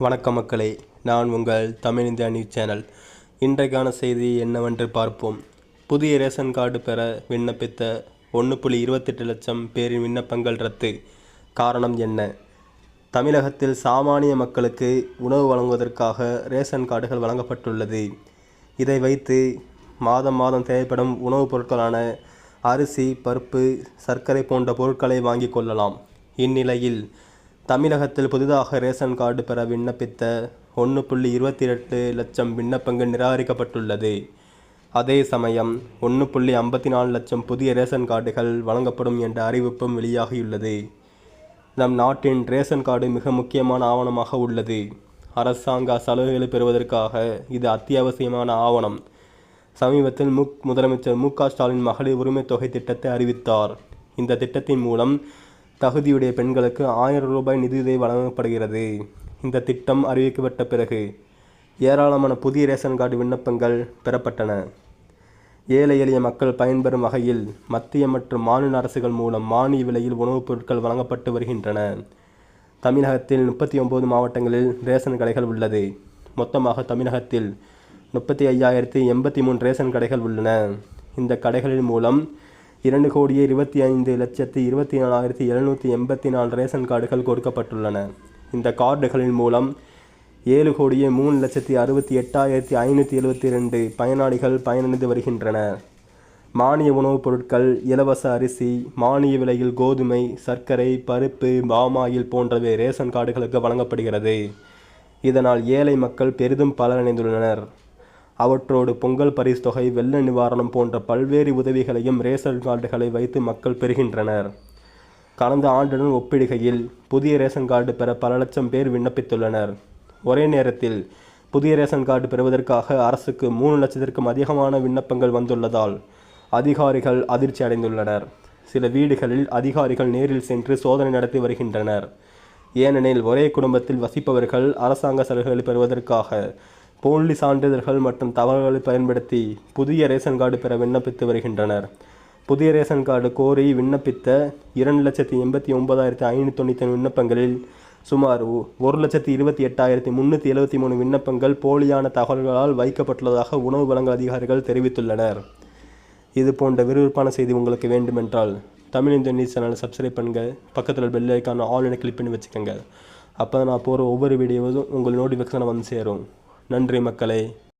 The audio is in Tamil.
வணக்கம் மக்களே நான் உங்கள் தமிழ் இந்தியா நியூஸ் சேனல். இன்றைக்கான செய்தி என்னவென்று பார்ப்போம். புதிய ரேஷன் கார்டு பெற விண்ணப்பித்த ஒன்று புள்ளி இருபத்தெட்டு லட்சம் பேரின் விண்ணப்பங்கள் ரத்து. காரணம் என்ன? தமிழகத்தில் சாமானிய மக்களுக்கு உணவு வழங்குவதற்காக ரேஷன் கார்டுகள் வழங்கப்பட்டுள்ளது. இதை வைத்து மாதம் மாதம் தேவைப்படும் உணவுப் பொருட்களான அரிசி பருப்பு சர்க்கரை போன்ற பொருட்களை வாங்கிக் கொள்ளலாம். இந்நிலையில் தமிழகத்தில் புதிதாக ரேஷன் கார்டு பெற விண்ணப்பித்த ஒன்று புள்ளி இருபத்தி எட்டு லட்சம் விண்ணப்பங்கள் நிராகரிக்கப்பட்டுள்ளது. அதே சமயம் ஒன்று புள்ளி ஐம்பத்தி நாலு லட்சம் புதிய ரேஷன் கார்டுகள் வழங்கப்படும் என்ற அறிவிப்பும் வெளியாகியுள்ளது. நம் நாட்டின் ரேஷன் கார்டு மிக முக்கியமான ஆவணமாக உள்ளது. அரசாங்க சலுகைகளை பெறுவதற்காக இது அத்தியாவசியமான ஆவணம். சமீபத்தில் முக் முதலமைச்சர் மு க ஸ்டாலின் மகளிர் உரிமை தொகை திட்டத்தை அறிவித்தார். இந்த திட்டத்தின் மூலம் தகுதியுடைய பெண்களுக்கு ஆயிரம் ரூபாய் நிதியுதவி வழங்கப்படுகிறது. இந்த திட்டம் அறிவிக்கப்பட்ட பிறகு ஏராளமான புதிய ரேஷன் கார்டு விண்ணப்பங்கள் பெறப்பட்டன. ஏழை எளிய மக்கள் பயன்பெறும் வகையில் மத்திய மற்றும் மாநில அரசுகள் மூலம் மானிய விலையில் உணவுப் பொருட்கள் வழங்கப்பட்டு வருகின்றன. தமிழகத்தில் முப்பத்தி ஒம்பது மாவட்டங்களில் ரேஷன் கடைகள் உள்ளது. மொத்தமாக தமிழகத்தில் முப்பத்தி ஐயாயிரத்தி எண்பத்தி மூணு ரேஷன் கடைகள் உள்ளன. இந்த கடைகளின் மூலம் இரண்டு கோடியே இருபத்தி ஐந்து லட்சத்தி இருபத்தி நாலாயிரத்தி எழுநூற்றி எண்பத்தி நாலு ரேஷன் கார்டுகள் கொடுக்கப்பட்டுள்ளன. இந்த கார்டுகளின் மூலம் ஏழு கோடியே மூணு லட்சத்தி அறுபத்தி எட்டாயிரத்தி ஐநூற்றி எழுபத்தி ரெண்டு பயனாளிகள் பயனடைந்து வருகின்றனர் மானிய உணவுப் பொருட்கள் இலவச அரிசி மானிய விலையில் கோதுமை சர்க்கரை பருப்பு பாமாயில் போன்றவை ரேஷன் கார்டுகளுக்கு வழங்கப்படுகிறது. இதனால் ஏழை மக்கள் பெரிதும் பலனடைந்துள்ளனர். அவற்றோடு பொங்கல் பரிசு தொகை வெள்ள நிவாரணம் போன்ற பல்வேறு உதவிகளையும் ரேஷன் கார்டுகளை வைத்து மக்கள் பெறுகின்றனர். கடந்த ஆண்டுடன் ஒப்பிடுகையில் புதிய ரேஷன் கார்டு பெற பல லட்சம் பேர் விண்ணப்பித்துள்ளனர். ஒரே நேரத்தில் புதிய ரேஷன் கார்டு பெறுவதற்காக அரசுக்கு மூணு லட்சத்திற்கும் அதிகமான விண்ணப்பங்கள் வந்துள்ளதால் அதிகாரிகள் அதிர்ச்சி அடைந்துள்ளனர். சில வீடுகளில் அதிகாரிகள் நேரில் சென்று சோதனை நடத்தி வருகின்றனர். ஏனெனில் ஒரே குடும்பத்தில் வசிப்பவர்கள் அரசாங்க சலுகைகளை பெறுவதற்காக போலி சான்றிதழ்கள் மற்றும் தகவல்களை பயன்படுத்தி புதிய ரேஷன் கார்டு பெற விண்ணப்பித்து வருகின்றனர். புதிய ரேஷன் கார்டு கோரி விண்ணப்பித்த இரண்டு லட்சத்தி எண்பத்தி ஒன்பதாயிரத்தி ஐநூற்றி தொண்ணூற்றி விண்ணப்பங்களில் சுமார் ஒரு லட்சத்தி இருபத்தி எட்டாயிரத்தி முந்நூற்றி எழுபத்தி மூணு விண்ணப்பங்கள் போலியான தகவல்களால் வைக்கப்பட்டுள்ளதாக உணவு வழங்கல் அதிகாரிகள் தெரிவித்துள்ளனர். இது போன்ற விறுவிறுப்பான செய்தி உங்களுக்கு வேண்டுமென்றால் தமிழ் இந்திய நியூஸ் சேனலை சப்ஸ்கிரைப் பண்ணுங்க. பக்கத்தில் பெல் ஐக்கான ஆல் என கிளிக் பண்ணி வச்சுக்கோங்க. அப்போ நான் போகிற ஒவ்வொரு வீடியோவும் உங்கள் நோட்டிஃபிகேஷனை வந்து சேரும். நன்றி மக்களே.